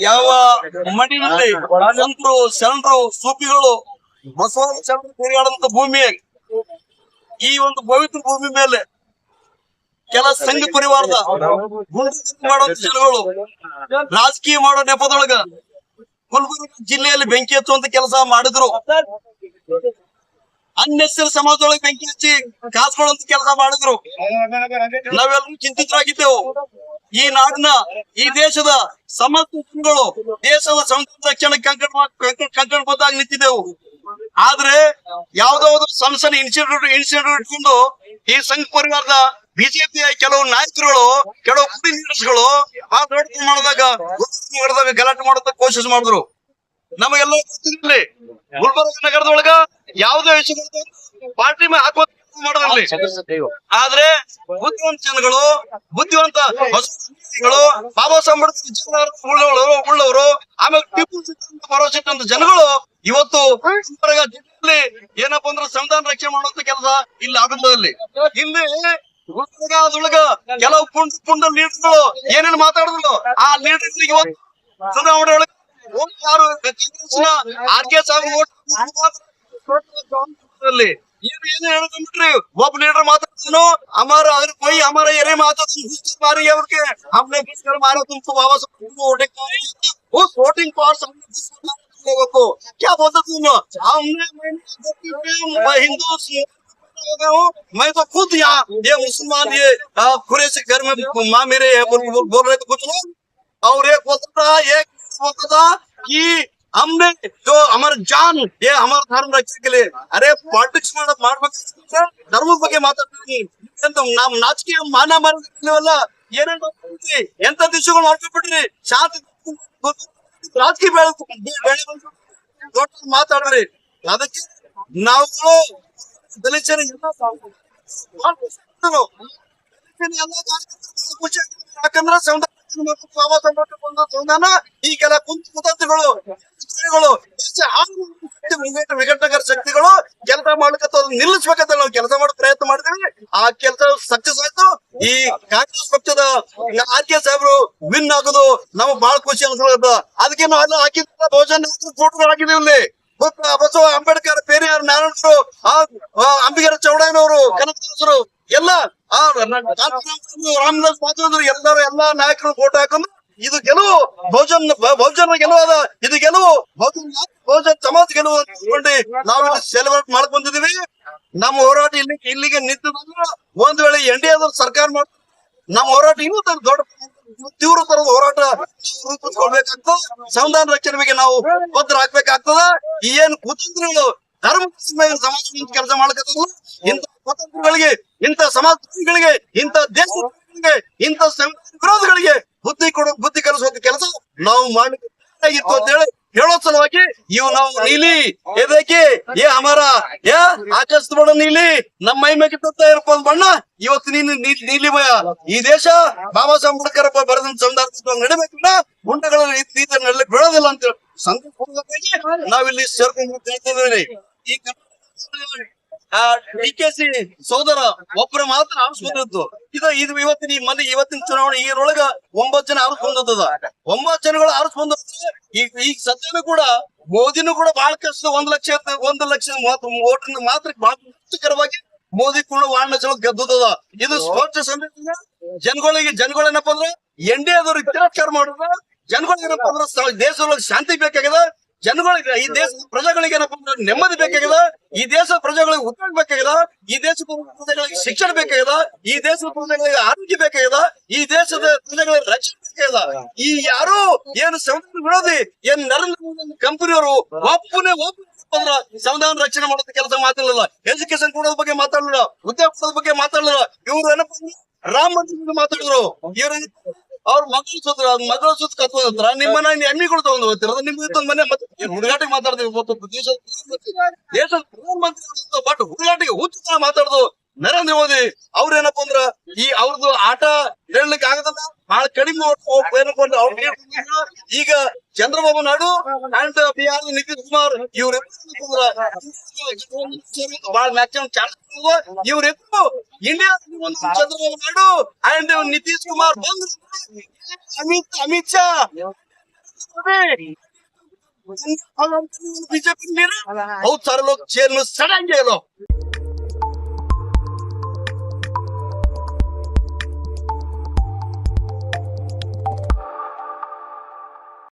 ಯಾವ ಮಣ್ಣಿನಲ್ಲಿ ಸಂತರು ಶರಣರು ಸೂಪಿಗಳು ಬಸವ ಶರಣರು ತಿರುಗಾಡಂತ ಭೂಮಿ ಈ ಒಂದು ಪವಿತ್ರ ಭೂಮಿ ಮೇಲೆ ಕೆಲ ಸಂಘ ಪರಿವಾರದ ಮಾಡುವಂತ ಜನಗಳು ರಾಜಕೀಯ ಮಾಡೋ ನೆಪದೊಳಗ ಗುಲ್ಬರ್ಗ ಜಿಲ್ಲೆಯಲ್ಲಿ ಬೆಂಕಿ ಹಚ್ಚುವಂತ ಕೆಲಸ ಮಾಡಿದ್ರು. ಅನ್ನೆಸರು ಸಮಾಜದೊಳಗೆ ಬೆಂಕಿ ಹಚ್ಚಿ ಕಾಸ್ಕೊಳ್ಳುವಂತ ಕೆಲಸ ಮಾಡಿದ್ರು. ನಾವೆಲ್ಲರೂ ಚಿಂತಿತರಾಗಿದ್ದೆವು. ಈ ನಾಡಿನ, ಈ ದೇಶದ ಸಮಸ್ಯೆಗಳು ದೇಶದ ಸಂಸ್ಕೃತಿ ರಕ್ಷಣೆ ಕಂಕಣ ಕಂಕಣ- ಕಂಕಣಬದ್ಧಾಗಿ ನಿಂತಿದ್ದೆವು. ಆದ್ರೆ ಯಾವ್ದೋ ಸಂಸ್ಥೆ ಇನ್ಸ್ಟಿಟ್ಯೂಟ್ ಇನ್ಸ್ಟಿಟ್ಯೂಟ್ ಇಟ್ಕೊಂಡು ಈ ಸಂಘ ಪರಿವಾರದ ಬಿಜೆಪಿಯ ಕೆಲವು ನಾಯಕರುಗಳು, ಕೆಲವು ಲೀಡರ್ಸ್ ಲೀಡರ್ಸ್ಗಳು ದೊಡ್ಡ ಮಾಡಿದಾಗ ಮಾಡಿದಾಗ ಗಲಾಟೆ ಮಾಡೋದಕ್ಕೆ ಕೋಶಿಸ್ ಮಾಡಿದ್ರು. ನಮಗೆಲ್ಲ ಗುಲ್ಬರ್ಗ ನಗರದೊಳಗ ಯಾವುದೇ ವಿಷಯಗಳು ಪಾರ್ಟಿ ಮೇಲೆ ಮಾಡೋದ್ರಲ್ಲಿ. ಆದ್ರೆ ಬುದ್ಧಿವಂತ ಜನಗಳು ಬುದ್ಧಿವಂತ ಹೊಸಗಳು ಬಾಬಾ ಸಾಹೇಬ್ ಅಂಬೇಡ್ಕರ್ ವಿಚಾರಧಾರೆ ಉಳ್ಳವರು ಆಮೇಲೆ ಟಿಪ್ಪು ಇಟ್ಟಂತ ಜನಗಳು ಇವತ್ತು ಜಿಲ್ಲೆಯಲ್ಲಿ ಏನಪ್ಪಾ ಅಂದ್ರೆ ಸಂವಿಧಾನ ರಕ್ಷಣೆ ಮಾಡುವಂತ ಕೆಲಸ ಇಲ್ಲಿ ಆಗುತ್ತದಲ್ಲಿ ಇಲ್ಲಿ ಗುಲ್ಬರ್ಗದೊಳಗ ಕೆಲವು ಪುಂಡ ಪುಂಡ ಲೀಡರ್ಗಳು ಏನೇನ್ ಮಾತಾಡಿದ್ರು ಆ ಲೀಡರ್ ಇವತ್ತು ಚುನಾವಣೆ ಒಳಗೆ ಯಾರು ಆರ್ ಕೆ ಸಾಹೇಬ್ ಓಟ್ ಏನು ಏನು ಹೇಳ್ಕೊಂಡ್ಬಿಟ್ರಿ ಒಬ್ಬ ಲೀಡರ್ ಮಾತಾಡ್ತಾನೋ ಅಮರ ಅದ್ರ कोई हमारा ये नहीं माता तुम घुस मार रही है उनके हमने घुस कर मारा तुमको बाबा साहब को वोटिंग कर उस वोटिंग पावर हमने घुस कर मारा तुम लोगों को क्या बोलते तुम हमने मैंने मैं हिंदू हो गया हूँ मैं तो खुद यहाँ ये मुसलमान ये आ, कुरैशी घर में माँ मेरे है बोल, बोल, बोल रहे थे कुछ लोग और एक बोलता था एक बोलता था कि हमने जो हमारा जान ये हमारा धर्म रक्षे के लिए अरे पॉलिटिक्स ಮಾಡ್ಬೇಕು ಧರ್ಮದ ಬಗ್ಗೆ ಮಾತಾಡ್ತೀನಿ ಎಂತ ನಮ್ ನಾಚಿಕೆ ಮಾನ ಮಾರಲ್ಲ ಏನೇನ್ ಮಾತಾಡ್ತೀರಿ? ಎಂತ ದಿಶಗಳು ಮಾಡ್ಕೊಂಡ್ಬಿಟ್ರಿ ಶಾಂತಿ ರಾಜಕೀಯ ಬೆಳೆ ಬೆಳೆ ದೊಡ್ಡ ಮಾತಾಡ್ರಿ ಅದಕ್ಕೆ ನಾವು ದಲಿತರು ಎಲ್ಲ ಮಾಡ್ಬೇಕು. ಎಲ್ಲ ಕಾರ್ಯಕ್ರಮಗಳು ಖುಷಿ ಆಗ್ತದೆ. ಯಾಕಂದ್ರೆ ಸಂವಿಧಾನ ಮತ್ತು ಶಕ್ತಿಗಳು, ಕೆಲಸ ಮಾಡ್ಲಿಕ್ಕೆ ನಿಲ್ಲಿಸ್ಬೇಕಂತ ನಾವು ಕೆಲಸ ಮಾಡೋ ಪ್ರಯತ್ನ ಮಾಡಿದ್ವಿ. ಆ ಕೆಲಸ ಸಕ್ಸಸ್ ಆಯ್ತು. ಈ ಕಾಂಗ್ರೆಸ್ ಪಕ್ಷದ ಆರ್ ಕೆ ಸಾಹೇಬ್ರು ವಿನ್ ಆಗೋದು ನಮಗ್ ಬಹಳ ಖುಷಿ ಅನ್ಸದ. ಅದಕ್ಕೆ ನಾವು ಎಲ್ಲ ಹಾಕಿದ ಬಹುಜನ ಫೋಟೋ ಹಾಕಿದೀವಿ ಬಸವ ಅಂಬೇಡ್ಕರ್ ಪೇರಿಯಾರ್ ನಾರಾಯಣರು ಅಂಬಿಗರ ಚೌಡಯ್ಯನವರು ಕನಕದಾಸರು. ಎಲ್ಲ ಆ ರಾಮದಾಸ್ ಪಾತ್ರ ಎಲ್ಲರೂ ಎಲ್ಲಾ ನಾಯಕರು ಫೋಟೋ ಹಾಕೊಂಡು ಇದು ಗೆಲುವು ಬಹುಜನ್ ಬಹುಜನ ಗೆಲುವು ಅದ ಇದು ಗೆಲುವು ಬಹುಜನ್ ಬಹುಜನ್ ಸಮಾಜ ಗೆಲುವು ಅಂತ ನಾವು ಸೆಲೆಬ್ರೇಟ್ ಮಾಡಕ್ ಬಂದಿದೀವಿ ನಮ್ಮ ಹೋರಾಟ ಇಲ್ಲಿ ಇಲ್ಲಿಗೆ ನಿಂತಿದ್ರು ಒಂದ್ ವೇಳೆ ಎನ್ ಡಿ ಸರ್ಕಾರ ಮಾಡ ನಮ್ಮ ಹೋರಾಟ ಇನ್ನೂ ತರ ದೊಡ್ಡ ತೀವ್ರ ತರದ ಹೋರಾಟ ರೂಪಿಸ್ಕೊಳ್ಬೇಕಾಗ್ತದೆ. ಸಂವಿಧಾನ ರಕ್ಷಣೆ ಬಗ್ಗೆ ನಾವು ಪತ್ರ ಹಾಕ್ಬೇಕಾಗ್ತದ ಏನ್ ಕುತಂತ್ರಗಳು ಧರ್ಮ ಸಮಾಜ ಕೆಲಸ ಮಾಡಕತ್ತಲ್ಲ ಇಂಥ ಕುತಂತ್ರಗಳಿಗೆ ಇಂಥ ಸಮಾಜಗಳಿಗೆ, ಇಂಥ ದೇಶ ಇಂಥ ವಿರೋಧಗಳಿಗೆ ಬುದ್ಧಿ ಕೊಡೋ, ಬುದ್ಧಿ ಕಲಿಸುವಂತ ಕೆಲಸ ನಾವು ಮಾಡಬೇಕಾಗಿತ್ತು ಅಂತ ಹೇಳಿ ಹೇಳೋ ಸಲುವಾಗಿ ಇವು ನಾವು ನೀಲಿ ಎದಕ್ಕೆ ಏ ಅಮರ, ಏ ಆಚರಿಸ್ತು ಬಣ್ಣ ನೀಲಿ, ನಮ್ಮ ಮೈ ಮೇಲೆ ಇರಪ್ಪ ಬಣ್ಣ, ಇವತ್ತು ನೀನು ನೀಲಿ ಮಯ. ಈ ದೇಶ ಬಾಬಾ ಸಾಹೇಬ್ ಅಂಬೇಡ್ಕರ್ ಬರೆದ ಸಂದರ್ಭ ನಡಿಬೇಕಲ್ಲ ಗುಂಡಗಳ ರೀತಿ ನಡಲಿಕ್ಕೆ ಅಂತ ಹೇಳಿ. ನಾವಿಲ್ಲಿ ಸೇರ್ಕೊಂಡು ಹೇಳ್ತಿದ್ದೀವಿ ಈ ಡಿ ಕೆ ಸಿ ಸೋದರ ಒಬ್ಬರ ಮಾತ್ರ ಆರಿಸ್ಕೊಂಡಿದ್ದು ಇದು ಇದು ಇವತ್ತಿನ, ಈ ಮಂದಿ ಇವತ್ತಿನ ಚುನಾವಣೆ ಈರೊಳಗ ಒಂಬತ್ತು ಜನ ಆರಿಸ್ಕೊಂಡದ ಒಂಬತ್ತು ಜನಗಳು ಆರಿಸ್ಕೊಂಡ ಈಗ ಈಗ ಸದ್ಯನೂ ಕೂಡ ಮೋದಿನೂ ಕೂಡ ಬಹಳ ಕಷ್ಟ ಒಂದ್ ಲಕ್ಷ ಒಂದ್ ಲಕ್ಷ ಓಟಿನ ಮಾತ್ರ ಬಹಳ ಕಷ್ಟಕರವಾಗಿ ಮೋದಿ ಕೂಡ ವಾಹನ ಚಲೋ ಗೆದ್ದದ ಇದು ಸ್ಪಷ್ಟ ಸಂದೇಶ ಜನಗಳಿಗೆ, ಜನಗಳೇನಪ್ಪ ಅಂದ್ರೆ ಎನ್ ಡಿ ಎದವ್ರಿಗೆ ತಿರಸ್ಕಾರ ಮಾಡಿದ್ರ ಜನಗಳಿಗೆ ಏನಪ್ಪ ಅಂದ್ರೆ ದೇಶದೊಳಗೆ ಶಾಂತಿ ಬೇಕಾಗ್ಯದ. ಜನಗಳಿಗೆ ಈ ದೇಶದ ಪ್ರಜೆಗಳಿಗೆ ಏನಪ್ಪಾ ನೆಮ್ಮದಿ ಬೇಕಾಗಿಲ್ಲ ಈ ದೇಶದ ಪ್ರಜೆಗಳಿಗೆ ಉದ್ಯೋಗ ಬೇಕಾಗಿಲ್ಲ ಈ ದೇಶದ ಪ್ರಜೆಗಳಿಗೆ ಶಿಕ್ಷಣ ಬೇಕಾಗಿಲ್ಲ ಈ ದೇಶದ ಪ್ರಜೆಗಳಿಗೆ ಆರೋಗ್ಯ ಬೇಕಾಗಿಲ್ಲ ಈ ದೇಶದ ಪ್ರಜೆಗಳಿಗೆ ರಕ್ಷಣೆ ಬೇಕಾಗಿಲ್ಲ ಈ ಯಾರು ಏನು ಸಂವಿಧಾನ ವಿರೋಧಿ, ಏನ್ ನರೇಂದ್ರ ಮೋದಿ ಕಂಪನಿಯವರು ಒಪ್ಪನೆ ಒಪ್ಪ ಅಂದ್ರ ಸಂವಿಧಾನ ರಕ್ಷಣೆ ಮಾಡೋದ ಕೆಲಸ ಮಾತಾಡಲಿಲ್ಲ ಎಜುಕೇಶನ್ ಕೊಡೋದ್ ಬಗ್ಗೆ ಮಾತಾಡಲಿಲ್ಲ, ಉದ್ಯೋಗ ಬಗ್ಗೆ ಮಾತಾಡಲಿಲ್ಲ. ಇವ್ರು ಏನಪ್ಪ ರಾಮ ಮಂದಿರ ಮಾತಾಡಿದ್ರು. ಇವ್ರ ಅವ್ರ ಮಗಳು ಸುತ್ತ ಮಗಳ ಸುತ್ತ ಕತ್ಕೊಂಡ್ರ ನಿಮ್ಮನ್ನ ಮನೆ ಎಮ್ಮಿಗಳು ತಗೊಂಡ್ ಹೋಗ್ತಿರೋದು ನಿಮ್ಗೆ ಇತ್ತೊಂದ್ ಮನೆ ಮತ್ತೆ ಹುಡುಗಾಟಿಗೆ ಮಾತಾಡ್ತೀವಿ ದೇಶದ ದೇಶದ ಪ್ರಧಾನಮಂತ್ರಿ ಬಟ್ ಹುಡುಗಾಟಿಗೆ ಹುಚ್ಚ ಮಾತಾಡುದು. ನರೇಂದ್ರ ಮೋದಿ ಅವ್ರೇನಪ್ಪ ಅಂದ್ರ ಈ ಅವ್ರದ್ದು ಆಟ ಹೇಳಲಿಕ್ಕೆ ಆಗದಲ್ಲ ಬಹಳ ಕಡಿಮೆ ಓಟ್ ಏನಪ್ಪ ಅಂದ್ರೆ ಅವ್ರು ಈಗ ಚಂದ್ರಬಾಬು ನಾಯ್ಡು ಅಂಡ್ ಬಿಹಾರ್ ನಿತೀಶ್ ಕುಮಾರ್ ಇವ್ರ ಬಹಳ ಮ್ಯಾಕ್ಸಿಮಮ್ ಚಾನ್ಸ್ ಇವ್ರಿಬ್ರು ಇಂಡಿಯಾ ಚಂದ್ರಬಾಬು ನಾಯ್ಡು ಅಂಡ್ ನಿತೀಶ್ ಕುಮಾರ್ ಬಂದ್ರು ಅಮಿತ್ ಅಮಿತ್ ಶಾ बीजेपी बहुत सारे लोग जेल में सड़ेंगे ये लोग